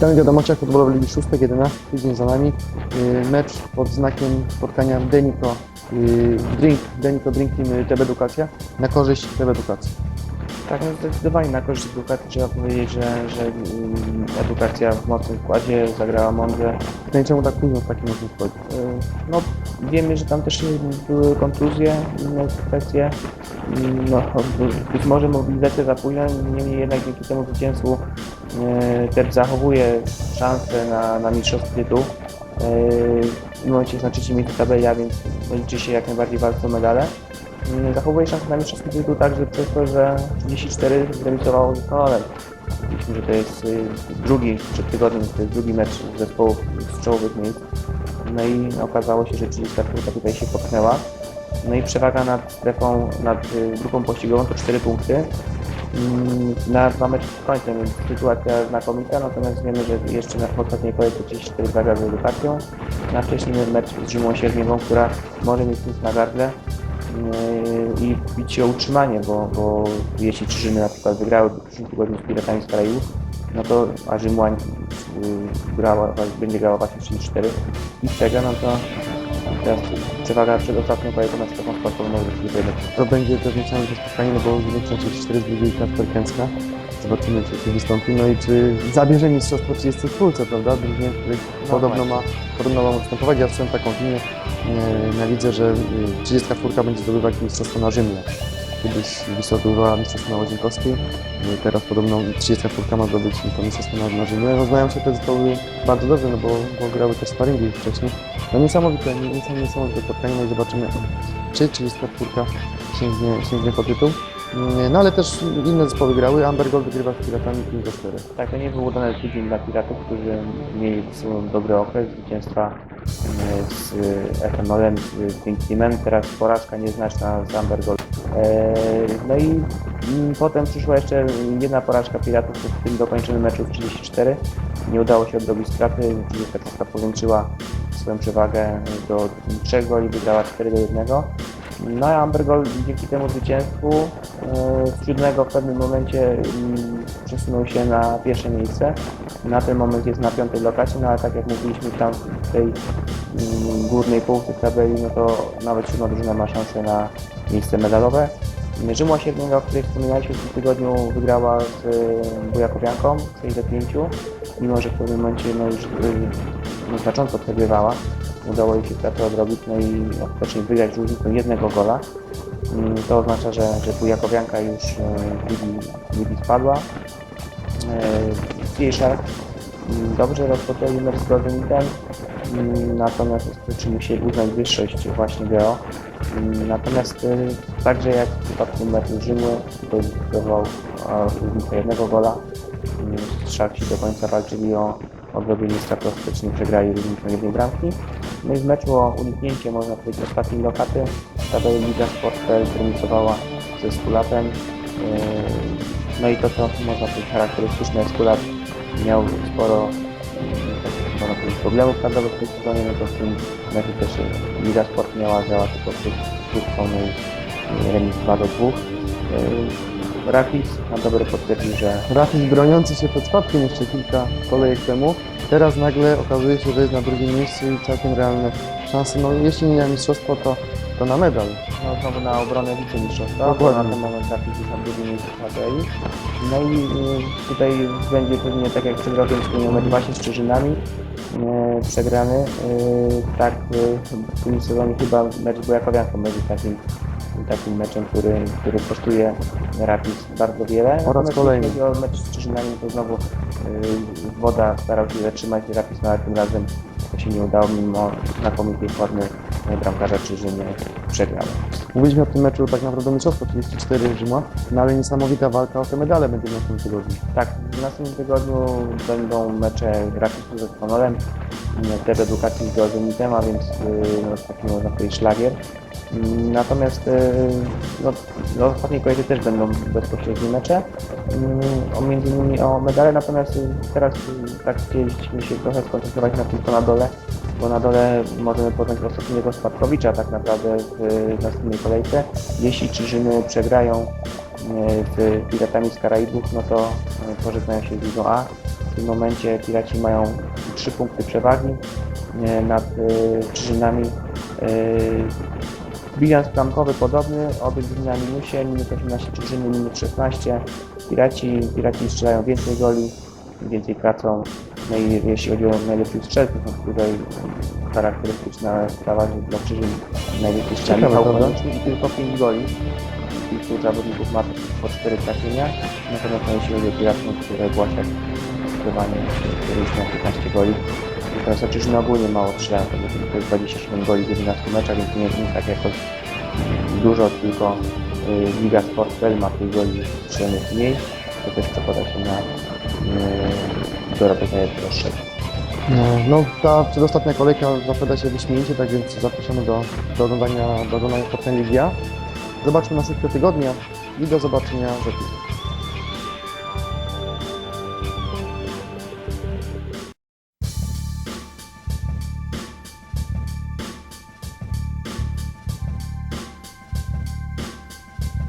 Witamy w wiadomościach futbolowej Ligi Szóstek, 11, tydzień za nami. Yy, Mecz pod znakiem spotkania Deniko yy, Drink, Deniko Drink Team yy, TB Edukacja na korzyść TB Edukacji. Tak, no zdecydowanie na korzyść edukacji trzeba powiedzieć, że, że edukacja w mocnym składzie zagrała mądrze. No i czemu tak późno w takim wchodzi? Y, No, wiemy, że tam też były kontuzje, inne kwestie. No, być może mobilizacja za późno, niemniej jednak dzięki temu zwycięstwu y, też zachowuje szansę na, na mistrzostwo tytułu. Y, W momencie jest na trzecim miejscu tabeli, a więc liczy się jak najbardziej walce o medale. Y, Zachowuje szansę na mistrzostwo tytułu także przez to, że 34 zremisowało z. Myślę, że to jest drugi przed tygodniem, to jest drugi mecz zespołów z czołowych miejsc. No i okazało się, że 34 tutaj się popchnęła. No i przewaga nad strefą, nad y, grupą pościgową to 4 punkty. Mm, Na dwa mecze z końcem, sytuacja znakomita, natomiast wiemy, że jeszcze na ostatniej kolejce 34 zagra z edukacją. Na wcześniej mecz z Rzymą Siermiewą, która może mieć nic na gardle yy, i bić się o utrzymanie, bo, bo jeśli Czyżyny na przykład wygrały w przyszłym tygodniu z Piratami z Karaibów, no to a Rzymłań yy, grała, będzie grała właśnie 34 i przegra, no to teraz przewaga przed ostatnią kolejką na strefą sportową jednak. To będzie całe to spotkanie, no bo części 4 z drugiej Kęcka. Zobaczymy, czy tu wystąpi. No i czy zabierze mistrzostwo 30 w Polsce, prawda? Drużynie, w której No podobno, ma, podobno ma występować. Ja słyszałem taką opinię e, na lidze, że e, 34 będzie zdobywać mistrzostwo na Rzymie. Kiedyś Wisła zdobywała mistrzostwo na Łazienkowskiej, e, teraz podobno 34 ma zdobyć to mistrzostwo na, na Rzymie. No, znają się te zespoły bardzo dobrze, no bo, bo grały też sparingi wcześniej. No niesamowite, nie- niesamowite, niesamowite spotkanie, no i zobaczymy, czy 34 sięgnie, sięgnie po tytuł. No ale też inne zespoły grały. Amber Gold wygrywa z Piratami 5 do 4. Tak, to nie był udany tydzień dla Piratów, którzy mieli dobry okres zwycięstwa e, z Ethanolem, z Pink Teamem, teraz porażka nieznaczna z Amber Gold. E, No i mm, potem przyszła jeszcze jedna porażka Piratów w tym dokończonym meczu w 34. Nie udało się odrobić straty, 34 powiększyła swoją przewagę do 3 goli, wygrała 4 do 1. No a Amber Gold dzięki temu zwycięstwu e, z siódmego w pewnym momencie przesunął się na pierwsze miejsce. Na ten moment jest na piątej lokacji, no ale tak jak mówiliśmy tam w tej mm, górnej połówce tabeli, no to nawet siódma drużyna ma szansę na miejsce medalowe. Rzymła Siedmiego, o której wspominaliśmy w tym tygodniu, wygrała z e, Bujakowianką 6 do 5, mimo że w pewnym momencie no, już no, znacząco przegrywała. Udało jej się stratę odrobić, no i ostatecznie wygrać różnicą jednego gola. Mm, To oznacza, że, że Bujakowianka już e, z ligi, z spadła. Jej Shark mm, dobrze rozpoczęli mecz z Golden Mm, natomiast czy musieli uznać wyższość właśnie Geo. Natomiast y, także jak w przypadku meczu Rzymu, a, różnicę jednego gola. Szarci do końca walczyli o odrobienie strat ostatecznie przegrali różnicą jednej bramki. No i w meczu o uniknięcie, można powiedzieć, ostatniej lokaty, tabeli Liga Sport.pl zremisowała ze Skulatem. Yy, No i to, co można powiedzieć charakterystyczne, Skulat miał sporo problemów kadrowych w tym sezonie, no to w tym meczu też Liga Sport miała działa tylko przy krótką remis 2 do 2. Rafis na dobre potwierdził, że Rafis broniący się przed spadkiem jeszcze kilka kolejek temu. Teraz nagle okazuje się, że jest na drugim miejscu i całkiem realne szanse. No jeśli nie na mistrzostwo, to, to na medal. no, znowu na obronę wicemistrzostwa, bo Dokładnie. na ten moment Rafis jest na drugim miejscu w tabeli. No i y, tutaj będzie pewnie tak jak przed rokiem wspomniał mecz właśnie z Czyżynami y, przegrany. Y, tak y, w tym sezonie chyba mecz z Bujakowianką będzie takim, takim meczem, który, który kosztuje Rapis bardzo wiele. Natomiast kolejny. Jeśli chodzi o mecz z Czyżynami, to znowu y, woda starał się zatrzymać Rapis, no ale tym razem to się nie udało, mimo znakomitej formy y, bramkarza Czyżyny przegrał. Mówiliśmy o tym meczu tak naprawdę mistrzostwo 34 Rzyma, no ale niesamowita walka o te medale będzie w następnym tygodniu. Tak, w następnym tygodniu będą mecze Rapidu ze Spanolem, też edukacji z Geozenitem, a więc y, no, taki można powiedzieć szlagier. Natomiast y, no, no, w ostatniej kolejce też będą bezpośrednie mecze, mm, o, między innymi o medale, natomiast y, teraz y, tak chcieliśmy się trochę skoncentrować na tym, co na dole, bo na dole możemy poznać ostatniego Spadkowicza tak naprawdę w następnej kolejce. Jeśli Czyżyny przegrają z Piratami z Karaibów, no to e, pożegnają się z Ligą A. tym momencie Piraci mają 3 punkty przewagi e, nad e, Czyżynami. Bilans bramkowy podobny, obie na minusie, minus 18 Czyżyny, minus 16. Piraci, Piraci strzelają więcej goli, więcej tracą. No i jeśli chodzi o najlepszych strzelców, no tutaj charakterystyczna sprawa, że dla Czyżyn najlepiej strzela Michał? Konieczny i tylko 5 goli. Kilku zawodników ma po 4 trafienia. Natomiast no, jeśli chodzi o Piratów, tutaj Błasiak zdecydowanie któryś ma 15 goli. Czyżyn ogólnie mało strzelają, to tylko 27 goli w 11 meczach, więc nie jest tak jakoś dużo, tylko y, Liga Sport.pl ma tych goli strzelonych mniej. To też przekłada się na y, dorobek najdroższego. No, ta przedostatnia kolejka zapowiada się wyśmienicie, tak więc zapraszamy do, do oglądania, do oglądania Sportem Ligia. Zobaczmy następnego tygodnia i do zobaczenia w epizodzie.